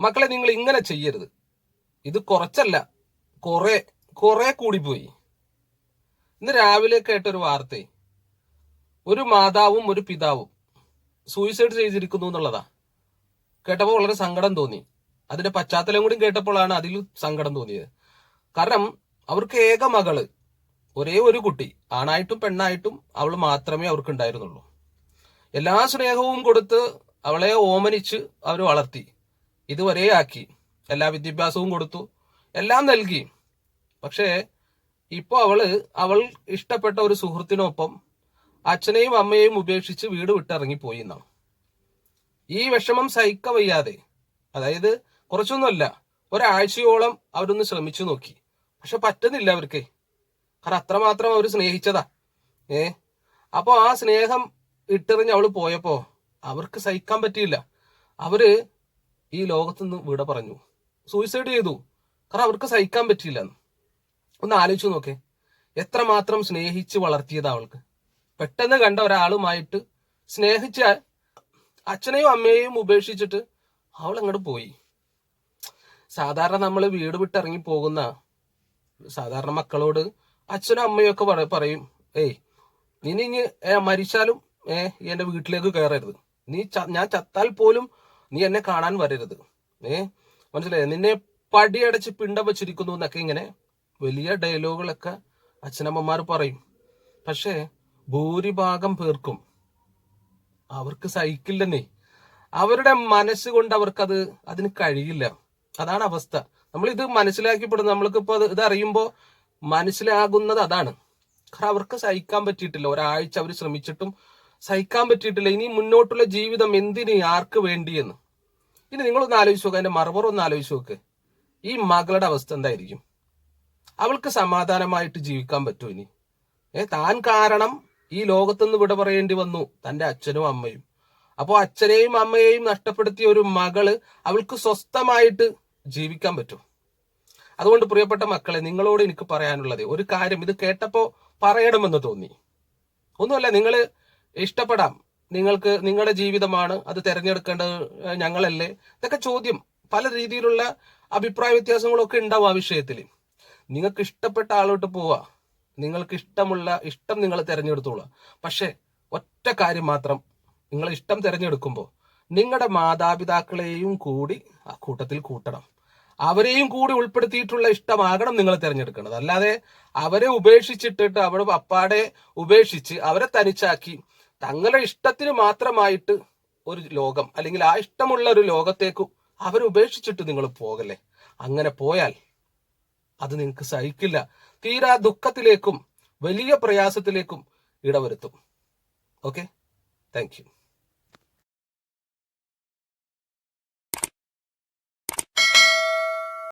മക്കളെ നിങ്ങൾ ഇങ്ങനെ ചെയ്യരുത്. ഇത് കുറച്ചല്ല. കുറെ കുറെ കൂടിപ്പോയി. ഇന്ന് രാവിലെ കേട്ടൊരു വാർത്തയെ ഒരു മാതാവും ഒരു പിതാവും സൂയിസൈഡ് ചെയ്തിരിക്കുന്നു എന്നുള്ളതാ. കേട്ടപ്പോൾ വളരെ സങ്കടം തോന്നി. അതിന്റെ പശ്ചാത്തലം കൂടി കേട്ടപ്പോഴാണ് അതിൽ സങ്കടം തോന്നിയത്. കാരണം അവർക്ക് ഏക മകൾ ഒരേ ഒരു കുട്ടി ആണായിട്ടും പെണ്ണായിട്ടും അവൾ മാത്രമേ അവർക്ക് ഉണ്ടായിരുന്നുള്ളൂ എല്ലാ സ്നേഹവും കൊടുത്ത് അവളെ ഓമനിച്ച് അവർ വളർത്തി. ഇതുവരെ ആക്കി. എല്ലാ വിദ്യാഭ്യാസവും കൊടുത്തു. എല്ലാം നൽകി. പക്ഷേ ഇപ്പോൾ അവൾ അവൾ ഇഷ്ടപ്പെട്ട ഒരു സുഹൃത്തിനൊപ്പം അച്ഛനെയും അമ്മയെയും ഉപേക്ഷിച്ച് വീട് വിട്ടിറങ്ങിപ്പോയി എന്നാണ്. ഈ വിഷമം സഹിക്ക വയ്യാതെ. അതായത് കുറച്ചൊന്നുമല്ല ഒരാഴ്ചയോളം അവരൊന്ന് ശ്രമിച്ചു നോക്കി. പക്ഷെ പറ്റുന്നില്ല അവർക്ക്. കാരണം അത്രമാത്രം അവർ സ്നേഹിച്ചതാ. ഏ? അപ്പോൾ ആ സ്നേഹം ഇട്ടെറിഞ്ഞ് അവൾ പോയപ്പോൾ അവർക്ക് സഹിക്കാൻ പറ്റിയില്ല. അവർ ഈ ലോകത്തുനിന്ന് വിട പറഞ്ഞു. സൂയിസൈഡ് ചെയ്തു. കാരണം അവർക്ക് സഹിക്കാൻ പറ്റിയില്ല ഒന്ന് ആലോചിച്ചു നോക്കേ. എത്രമാത്രം സ്നേഹിച്ച് വളർത്തിയതാ അവൾക്ക്. പെട്ടെന്ന് കണ്ട ഒരാളുമായിട്ട് സ്നേഹിച്ച അച്ഛനെയും അമ്മയെയും ഉപേക്ഷിച്ചിട്ട് അവൾ അങ്ങോട്ട് പോയി. സാധാരണ നമ്മൾ വീട് വിട്ടിറങ്ങി പോകുന്ന സാധാരണ മക്കളോട് അച്ഛനും അമ്മയും ഒക്കെ പറയും ഏയ് നീ ഇനി മരിച്ചാലും ഏ എന്റെ വീട്ടിലേക്ക് കയറരുത് നീ ഞാൻ ചത്താൽ പോലും നീ എന്നെ കാണാൻ വരരുത്. ഏ? മനസ്സിലായി? നിന്നെ പടിയടച്ച് പിണ്ടം വെച്ചിരിക്കുന്നു എന്നൊക്കെ ഇങ്ങനെ വലിയ ഡയലോഗുകളൊക്കെ അച്ഛനമ്മമാർ പറയും. പക്ഷേ ഭൂരിഭാഗം പേർക്കും അവർക്ക് സഹിക്കില്ലെന്നേ. അവരുടെ മനസ്സുകൊണ്ട് അവർക്കത് അതിന് കഴിയില്ല. അതാണ് അവസ്ഥ. നമ്മൾ ഇത് മനസ്സിലാക്കിപ്പെടുന്നത് നമ്മൾക്കിപ്പോ ഇത് ഇത് അറിയുമ്പോൾ മനസ്സിലാകുന്നത് അതാണ്. കാരണം അവർക്ക് സഹിക്കാൻ പറ്റിയിട്ടില്ല. ഒരാഴ്ച അവർ ശ്രമിച്ചിട്ടും സഹിക്കാൻ പറ്റിയിട്ടില്ല. ഇനി മുന്നോട്ടുള്ള ജീവിതം എന്തിന് ആർക്ക് വേണ്ടിയെന്ന്? ഇനി നിങ്ങളൊന്ന് ആലോചിച്ച് നോക്കുക അതിന്റെ മറുപടി ഒന്ന് ആലോചിച്ച് നോക്ക്. ഈ മകളുടെ അവസ്ഥ എന്തായിരിക്കും? അവൾക്ക് സമാധാനമായിട്ട് ജീവിക്കാൻ പറ്റുമോ ഇനി? ഏ താൻ കാരണം ഈ ലോകത്തുനിന്ന് വിട പറയേണ്ടി വന്നു തന്റെ അച്ഛനും അമ്മയും. അപ്പോൾ അച്ഛനെയും അമ്മയെയും നഷ്ടപ്പെടുത്തിയ ഒരു മകൾ അവൾക്ക് സ്വസ്ഥമായിട്ട് ജീവിക്കാൻ പറ്റും അതുകൊണ്ട് പ്രിയപ്പെട്ട മക്കളെ നിങ്ങളോട് എനിക്ക് പറയാനുള്ളത് ഒരു കാര്യം ഇത് കേട്ടപ്പോ പറയണമെന്ന് തോന്നി. ഒന്നുമല്ല നിങ്ങൾ ഇഷ്ടപ്പെടാം. നിങ്ങൾക്ക് നിങ്ങളുടെ ജീവിതമാണ് അത് തിരഞ്ഞെടുക്കേണ്ടത് ഞങ്ങളല്ലേ? ഇതൊക്കെ ചോദ്യം. പല രീതിയിലുള്ള അഭിപ്രായ വ്യത്യാസങ്ങളൊക്കെ ഉണ്ടാവും ആ വിഷയത്തിൽ. നിങ്ങൾക്ക് ഇഷ്ടപ്പെട്ട ആളോട്ട് പോവാ നിങ്ങൾക്ക് ഇഷ്ടമുള്ള ഇഷ്ടം നിങ്ങൾ തിരഞ്ഞെടുത്തോളാം പക്ഷേ ഒറ്റ കാര്യം മാത്രം. നിങ്ങൾ ഇഷ്ടം തിരഞ്ഞെടുക്കുമ്പോൾ നിങ്ങളുടെ മാതാപിതാക്കളെയും കൂടി ആ കൂട്ടത്തിൽ കൂട്ടണം. അവരെയും കൂടി ഉൾപ്പെടുത്തിയിട്ടുള്ള ഇഷ്ടമാകണം നിങ്ങൾ തിരഞ്ഞെടുക്കേണ്ടത്. അല്ലാതെ അവരെ ഉപേക്ഷിച്ചിട്ടിട്ട് അവിടെ അപ്പാടെ ഉപേക്ഷിച്ച് അവരെ തനിച്ചാക്കി തങ്ങളുടെ ഇഷ്ടത്തിന് മാത്രമായിട്ട് ഒരു ലോകം അല്ലെങ്കിൽ ആ ഇഷ്ടമുള്ള ഒരു ലോകത്തേക്കും അവരുപേക്ഷിച്ചിട്ട് നിങ്ങൾ പോകല്ലേ? അങ്ങനെ പോയാൽ അത് നിങ്ങൾക്ക് സഹിക്കില്ല. തീരാ ദുഃഖത്തിലേക്കും വലിയ പ്രയാസത്തിലേക്കും ഇടവരുത്തും. Okay thank